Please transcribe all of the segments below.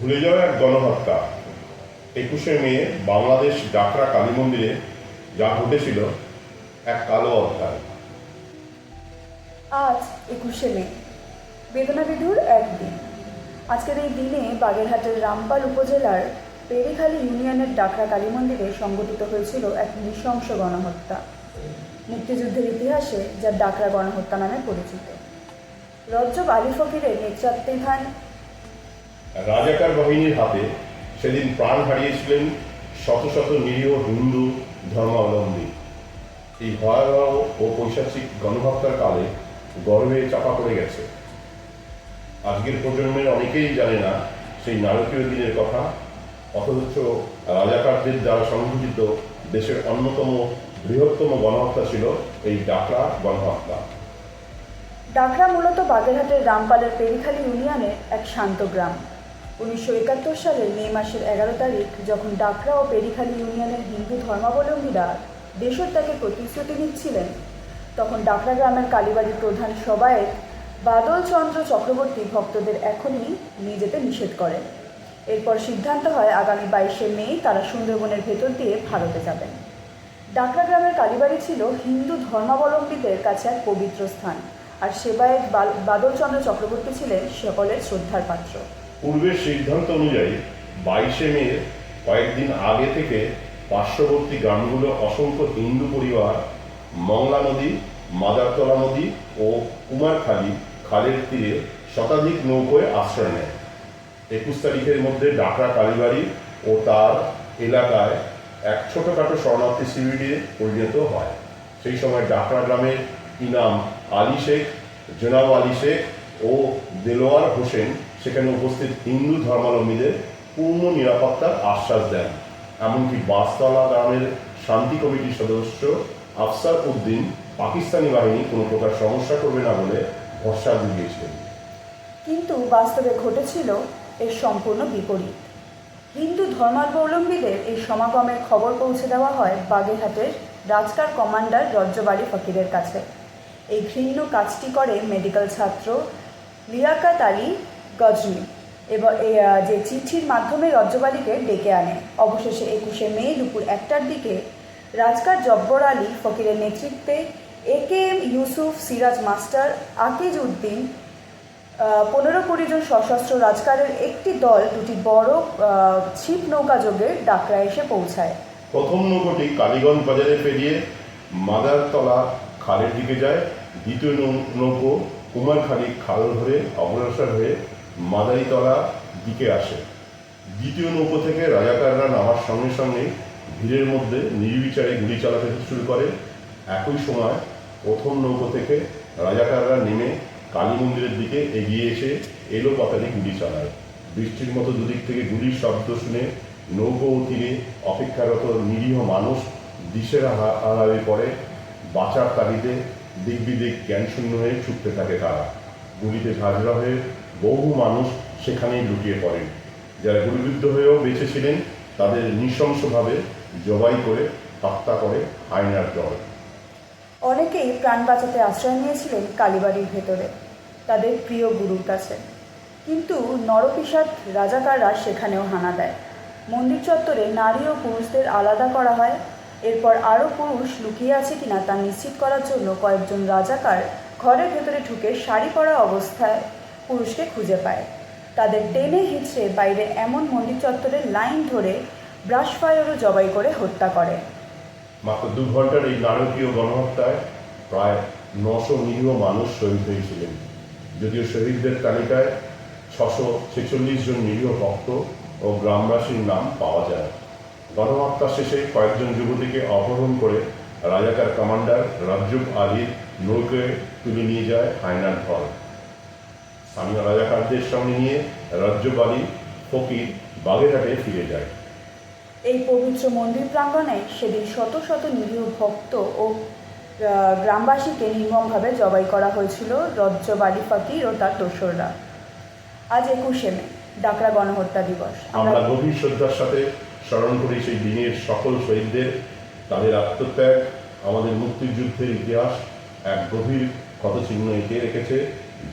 ভুলে যাওয়া এক গণহত্যা। একুশে মে বাংলাদেশ ডাকরা কালী মন্দিরে যা ঘটেছিল এক কালো অধ্যায় আজ একুশে মে বেদনাবিধুর একদিন। আজকের এই দিনে বাগেরহাটের রামপাল উপজেলার পেরিখালী ইউনিয়নের ডাকরা কালী মন্দিরে সংগঠিত হয়েছিল এক নৃশংস গণহত্যা। মুক্তিযুদ্ধের ইতিহাসে যা ডাকরা গণহত্যা নামে পরিচিত। রজ্জব আলী ফকিরের নেতৃত্বাধীন রাজাকার বাহিনীর হাতে সেদিন প্রাণ হারিয়েছিলেন শত শত নিরীহ হিন্দু ধর্মাবলম্বী। এই ভয়াবহ ও পৈশাচিক গণহত্যার কালে গর্বে চাপা পড়ে গেছে। আজকের প্রজন্মের অনেকেই জানে না সেই নারকীয় দিনের কথা, অথচ রাজাকারদের দ্বারা সংঘটিত দেশের অন্যতম বৃহত্তম গণহত্যা ছিল এই ডাকরা গণহত্যা। ডাকরা মূলত বাগেরহাটের রামপালের পেরিখালী ইউনিয়নের এক শান্ত গ্রাম। উনিশশো একাত্তর সালের মে মাসের এগারো তারিখ, যখন ডাকরা ও পেরিখালী ইউনিয়নের হিন্দু ধর্মাবলম্বীরা দেশত্যাগের প্রতিশ্রুতি নিচ্ছিলেন তখন ডাকরা গ্রামের কালীবাড়ির প্রধান সবায়ের বাদল চন্দ্র চক্রবর্তী ভক্তদের এখনই নিয়ে যেতে নিষেধ করেন। এরপর সিদ্ধান্ত হয় আগামী বাইশে মে তারা সুন্দরবনের ভেতর দিয়ে ভারতে যাবেন। ডাকরা গ্রামের কালীবাড়ি ছিল হিন্দু ধর্মাবলম্বীদের কাছে এক পবিত্র স্থান, আর সেবায়েত বাদলচন্দ্র চক্রবর্তী ছিলেন সকলের শ্রদ্ধার পাত্র। পূর্বের সিদ্ধান্ত অনুযায়ী বাইশে মে কয়েকদিন আগে থেকে পার্শ্ববর্তী গ্রামগুলো অসংখ্য হিন্দু পরিবার, মংলা নদী, মাদারতলা নদী ও কুমারখালী খালের তীরে শতাধিক নৌকোয় আশ্রয় নেয়। একুশ তারিখের মধ্যে ডাকরা কালীবাড়ি ও তার এলাকায় এক ছোটোখাটো শরণার্থী শিবিরে পরিণত হয়। সেই সময় ডাকরা গ্রামের ইনাম আলী শেখ, জোনাব আলী শেখ ও দেলোয়ার হোসেন সেখানে উপস্থিত হিন্দু ধর্মাবলম্বীদের পূর্ণ নিরাপত্তার আশ্বাস দেন। এমনকি বাসতলা গ্রামের শান্তি কমিটির সদস্য আফসার উদ্দিন পাকিস্তানি বাহিনী কোনো প্রকার সমস্যা করবে না বলে ভরসা দিয়েছিলেন কিন্তু বাস্তবে ঘটেছিল এর সম্পূর্ণ বিপরীত। হিন্দু ধর্মাবলম্বীদের এই সমাগমের খবর পৌঁছে দেওয়া হয় বাগেরহাটের রাজকার কমান্ডার রজ্জবাড়ি ফকিরের কাছে। এই ঘৃণ্য কাজটি করে মেডিকেল ছাত্র লিয়াকাত আলী গজনি। এবং যে চিঠির মাধ্যমে রজ্জবাড়িকে ডেকে আনে। অবশেষে একুশে মে দুপুর একটার দিকে রাজকার জব্বর আলী ফকিরের নেতৃত্বে A K M Yusuf Siraj master Akij Uddin পনেরো কুড়ি জন সশস্ত্র রাজকারের একটি দল দুটি বড় ছিপ নৌকা যোগে ডাকরা এসে পৌঁছায়। প্রথম নৌকোটি কালীগঞ্জ বাজারে পেরিয়ে মাদারতলা খালের দিকে যায়। দ্বিতীয় নৌকো কুমারখালী খাল ধরে অগ্রসর হয়ে মাদারিতলা দিকে আসে। দ্বিতীয় নৌকো থেকে রাজাকাররা নামার সঙ্গে সঙ্গে ভিড়ের মধ্যে নির্বিচারে গুলি চালাতে শুরু করে। একই সময় প্রথম নৌকো থেকে রাজাকাররা নেমে কালী মন্দিরের দিকে এগিয়ে এসে এলো পাতারি গুলি চালায়। বৃষ্টির মতো দুদিক থেকে গুলির শব্দ শুনে নৌকো তীরে অপেক্ষারত নিরীহ মানুষ দিশেরা হারাবে পড়ে। বাঁচার তাগিদে দিক বিদিক জ্ঞানশূন্য হয়ে ছুটতে থাকে তারা। গুলিতে ঝাঁঝরা হয়ে বহু মানুষ সেখানেই লুটিয়ে পড়েন যারা গুলিবিদ্ধ হয়েও বেঁচে ছিলেন, তাদের নৃশংসভাবে জবাই করে হত্যা করে আয়নার দল অনেকেই প্রাণ বাঁচাতে আশ্রয় নিয়েছিলেন কালীবাড়ির ভেতরে, তাদের প্রিয় গুরুর কাছে। কিন্তু নরপিসাদ রাজাকাররা সেখানেও হানা দেয়। মন্দির চত্বরে নারী ও পুরুষদের আলাদা করা হয় এরপর আরও পুরুষ লুকিয়ে আছে কিনা তা নিশ্চিত করার জন্য কয়েকজন রাজাকার ঘরের ভেতরে ঢুকে শাড়ি পরা অবস্থায় পুরুষকে খুঁজে পায়। তাদের টেনে হিঁচড়ে বাইরে এমন মন্দির চত্বরের লাইন ধরে ব্রাশ ফায়ারও জবাই করে হত্যা করে। মাত্র দু ঘণ্টার এই নারকীয় গণহত্যায় প্রায় নশো নিরীহ মানুষ শহীদ হয়েছিলেন। যদিও শহীদদের তালিকায় ছশো ছেচল্লিশ জন নিরীহ ভক্ত ও গ্রামবাসীর নাম পাওয়া যায়। গণহত্যা শেষে কয়েকজন যুবতীকে অপহরণ করে রাজাকার কমান্ডার রাজ্জুব আলীর নৌকে তুলে নিয়ে যায় হায়নার ঢল স্থানীয় রাজাকারদের সঙ্গে নিয়ে রাজ্জুব আলী ফকির বাগেরহাটে ফিরে যায়। এই পবিত্র মন্দির প্রাঙ্গণে সেদিন শত শত নিরীহ ভক্ত ও গ্রামবাসীকে নির্মমভাবে জবাই করা হয়েছিল রজ্জব আলী ফকির ও তার দোসররা। আজ একুশে মে ডাকরা গণহত্যা দিবস। আমরা গভীর শ্রদ্ধার সাথে স্মরণ করি সেই দিনের সকল শহীদদের, তাদের আত্মত্যাগ, আমাদের মুক্তিযুদ্ধের ইতিহাস, এক গভীর ক্ষতচিহ্ন এঁকে রেখেছে,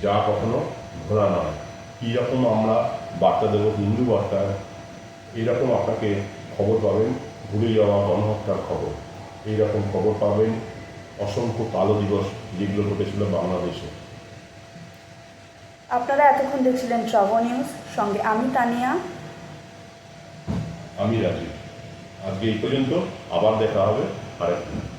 যা কখনো ঘোরা নয়। রকম আমরা বার্তা দেবো হিন্দু বার্তা এইরকম আপনাকে খবর পাবেন, ভুলে যাওয়া গণহত্যার খবর। এইরকম খবর পাবেন অসংখ্য কালো দিবস যেগুলো ঘটেছিল বাংলাদেশে। আপনারা এতক্ষণ দেখছিলেন ট্রাভো নিউজ। সঙ্গে আমি তানিয়া। আমি রাজি। আজকে এই পর্যন্ত আবার দেখা হবে আরেকদিন।